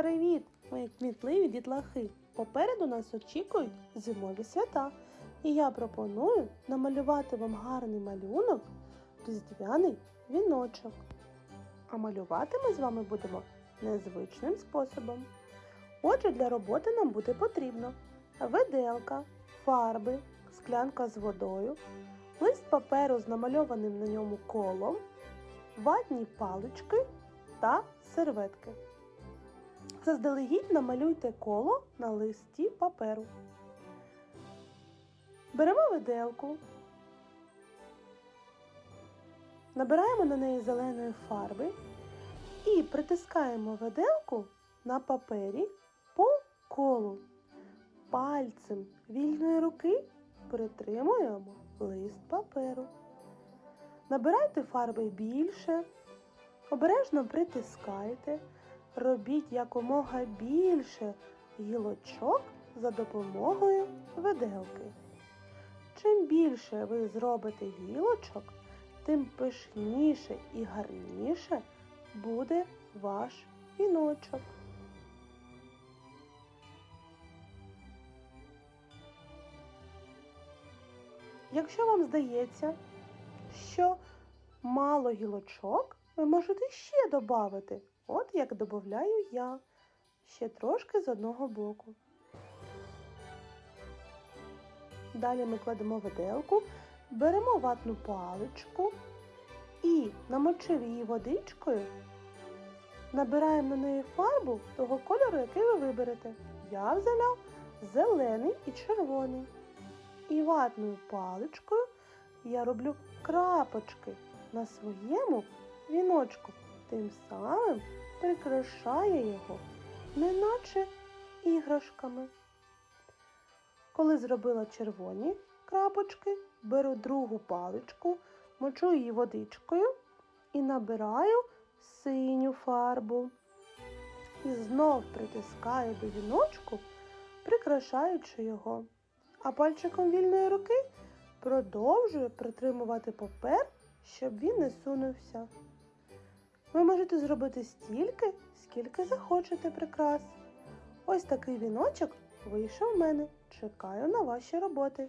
Привіт, мої кмітливі дітлахи! Попереду нас очікують зимові свята. І я пропоную намалювати вам гарний малюнок різдвяний віночок. А малювати ми з вами будемо незвичним способом. Отже, для роботи нам буде потрібно виделка, фарби, склянка з водою, лист паперу з намальованим на ньому колом, ватні палички та серветки. Заздалегідь намалюйте коло на листі паперу. Беремо виделку, набираємо на неї зеленої фарби і притискаємо виделку на папері по колу. Пальцем вільної руки притримуємо лист паперу. Набирайте фарби більше, обережно притискайте. Робіть якомога більше гілочок за допомогою виделки. Чим більше ви зробите гілочок, тим пишніше і гарніше буде ваш віночок. Якщо вам здається, що мало гілочок, ви можете ще додати. От як додаю я. Ще трошки з одного боку. Далі ми кладемо виделку, беремо ватну паличку і, намочив її водичкою, набираємо на неї фарбу того кольору, який ви виберете. Я взяла зелений і червоний. І ватною паличкою я роблю крапочки на своєму віночку. Тим самим прикрашає його, неначе іграшками. Коли зробила червоні крапочки, беру другу паличку, мочу її водичкою і набираю синю фарбу. І знов притискаю до віночку, прикрашаючи його. А пальчиком вільної руки продовжую притримувати папер, щоб він не сунувся. Ви можете зробити стільки, скільки захочете прикрас. Ось такий віночок вийшов в мене. Чекаю на ваші роботи.